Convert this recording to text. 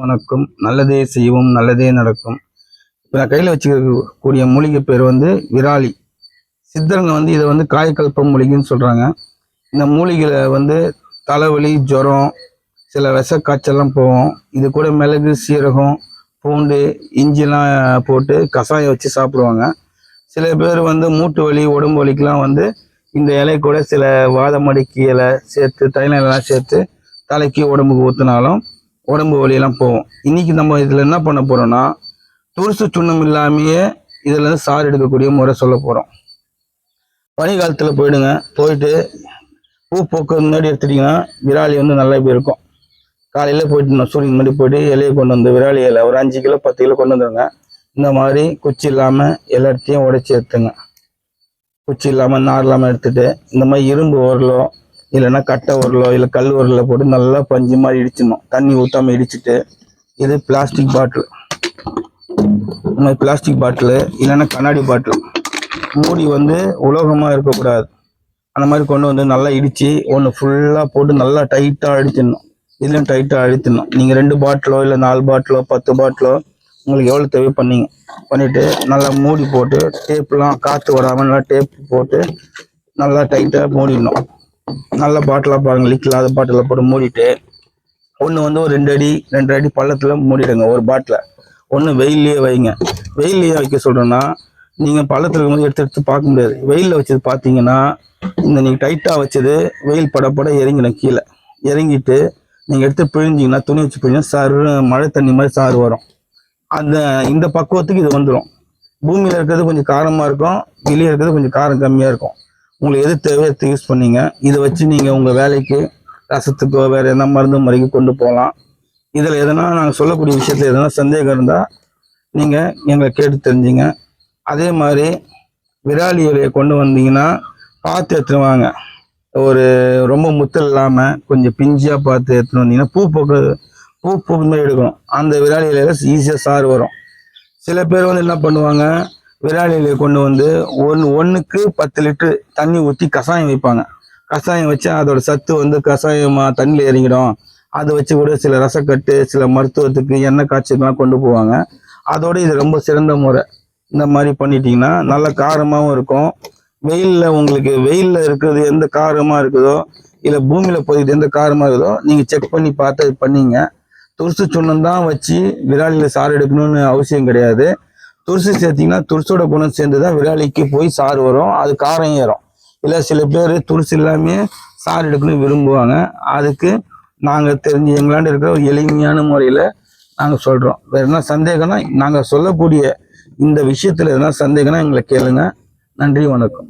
வணக்கம். நல்லதே செய்வோம் நல்லதே நடக்கும். இப்போ நான் கையில் வச்சுக்கக்கூடிய மூலிகை பேர் வந்து விராலி. சித்தருங்க வந்து இதை வந்து காயக்கல்பம் மூலிகைன்னு சொல்கிறாங்க இந்த மூலிகையில் வந்து தலைவலி ஜுரம் சில விஷ காய்ச்சல்லாம் போகும். இது கூட மிளகு சீரகம் பூண்டு இஞ்சிலாம் போட்டு கஷாயம் வச்சு சாப்பிடுவாங்க. சில பேர் வந்து மூட்டு வலி உடம்பு வலிக்கெலாம் வந்து இந்த இலை கூட சில வாதமடிக்கு இலை சேர்த்து தைலம் எல்லாம் சேர்த்து தலைக்கு உடம்புக்கு ஊற்றினாலும் உடம்பு வலியெல்லாம் போகும். இன்னைக்கு நம்ம இதில் என்ன பண்ண போகிறோம்னா துருசு சுண்ணம் இல்லாமையே இதில் இருந்து சாறு எடுக்கக்கூடிய முறை சொல்ல போகிறோம் பனி காலத்தில் போயிடுங்க போயிட்டு பூ போக்கு முன்னாடி எடுத்துட்டீங்கன்னா விராலி வந்து நல்லா இப்படி இருக்கும். காலையில் போயிட்டு நான் சூரியன் முன்னாடி போயிட்டு இலையை கொண்டு வந்து விராலி இலை ஒரு அஞ்சு கிலோ பத்து கிலோ கொண்டு வந்துடுங்க இந்த மாதிரி குச்சி இல்லாமல் எல்லாத்தையும் உடைச்சி எடுத்துங்க. குச்சி இல்லாமல் நார் இல்லாமல் எடுத்துகிட்டு இந்த மாதிரி இரும்பு உரலோ இல்லைன்னா கட்டை உரலோ இல்லை கல் உரல போட்டு நல்லா பஞ்சு மாதிரி இடிச்சிடணும். தண்ணி ஊற்றாம இடிச்சிட்டு இது பிளாஸ்டிக் பாட்டில் இந்த மாதிரி பிளாஸ்டிக் பாட்டில் இல்லைன்னா கண்ணாடி பாட்டில் மூடி வந்து உலோகமாக இருக்கக்கூடாது. அந்த மாதிரி கொண்டு வந்து நல்லா இடித்து ஒன்று ஃபுல்லாக போட்டு நல்லா டைட்டாக அடிச்சிடணும். இதுலையும் டைட்டாக அழுத்திடணும். நீங்கள் ரெண்டு பாட்டிலோ இல்லை நாலு பாட்டிலோ பத்து பாட்டிலோ உங்களுக்கு எவ்வளோ தேவை பண்ணீங்க. பண்ணிவிட்டு நல்லா மூடி போட்டு டேப்லாம் காற்று வராமல் நல்லா டேப் போட்டு நல்லா டைட்டாக மூடிடணும். நல்ல பாட்டிலாக பாருங்க லீக் இல்லாத பாட்டிலில் போட்டு மூடிட்டு ஒன்று வந்து ஒரு ரெண்டு அடி ரெண்டு அடி பள்ளத்தில் மூடிடுங்க ஒரு பாட்டில். ஒன்று வெயிலே வைங்க. வெயில்லையே வைக்க சொல்கிறேன்னா நீங்கள் பள்ளத்தில் இருக்கும்போது எடுத்து எடுத்து பார்க்க முடியாது. வெயிலில் வச்சது பார்த்தீங்கன்னா இந்த நீங்கள் டைட்டாக வச்சது வெயில் பட பட இறங்கிடும் கீழே. இறங்கிட்டு நீங்கள் எடுத்து பிழிஞ்சிங்கன்னா துணி வச்சு பிழிஞ்சிங்கன்னா சாறு மழை தண்ணி மாதிரி சாறு வரும். அந்த இந்த பக்குவத்துக்கு இது வந்துடும் பூமியில் இருக்கிறது கொஞ்சம் காரமாக இருக்கும் வெளியே இருக்கிறது கொஞ்சம் காரம் கம்மியாக இருக்கும். உங்களுக்கு எது தேவையோ எடுத்து யூஸ் பண்ணீங்க. இதை வச்சு நீங்கள் உங்கள் வேலைக்கு ரசத்துக்கோ வேறு எதனா மருந்து முறைக்கு கொண்டு போகலாம். இதில் எதனா நாங்கள் சொல்லக்கூடிய விஷயத்தில் எதனா சந்தேகம் இருந்தால் நீங்கள் எங்களை கேட்டு தெரிஞ்சுங்க. அதே மாதிரி விராலி இலையை கொண்டு வந்தீங்கன்னா பார்த்து எடுத்துன்னு வாங்க. ஒரு ரொம்ப முத்தல் இல்லாமல் கொஞ்சம் பிஞ்சியாக பார்த்து எடுத்துன்னு வந்தீங்கன்னா பூ போக்கு பூ பூக்கு மாதிரி எடுக்கணும். அந்த விராலி இலையில ஈஸியாக சாறு வரும். சில பேர் வந்து என்ன பண்ணுவாங்க விராலி கொண்டு வந்து ஒன்று ஒன்றுக்கு பத்து லிட்டர் தண்ணி ஊற்றி கஷாயம் வைப்பாங்க. கஷாயம் வச்சு அதோட சத்து வந்து கஷாயமாக தண்ணியில் இறங்கிடும். அதை வச்சு கூட சில ரசக்கட்டு சில மருத்துவத்துக்கு எண்ணெய் காய்ச்சல்லாம் கொண்டு போவாங்க. அதோட இது ரொம்ப சிறந்த முறை. இந்த மாதிரி பண்ணிட்டீங்கன்னா நல்ல காரமாகவும் இருக்கும். வெயிலில் உங்களுக்கு வெயிலில் இருக்கிறது எந்த காரமாக இருக்குதோ இல்லை பூமியில் போயிட்டு எந்த காரமாக இருக்குதோ நீங்கள் செக் பண்ணி பார்த்து அது பண்ணீங்க. துருசு சுண்ணம் தான் வச்சு விராலியில் சாறு எடுக்கணும்னு அவசியம் கிடையாது. துருசு சேர்த்தீங்கன்னா துருசோட குணம் சேர்ந்து தான் விராலிக்கு போய் சாறு வரும். அது காரம் ஏறும். இல்லை சில பேர் துருசு இல்லாமே சாறு எடுக்கணும்னு விரும்புவாங்க. அதுக்கு நாங்கள் தெரிஞ்சு எங்களாண்டு இருக்கிற ஒரு எளிமையான முறையில் நாங்கள் சொல்கிறோம் வேறு என்ன சந்தேகம்னா நாங்கள் சொல்லக்கூடிய இந்த விஷயத்தில் எதனா சந்தேகம்னா எங்களை கேளுங்க. நன்றி வணக்கம்.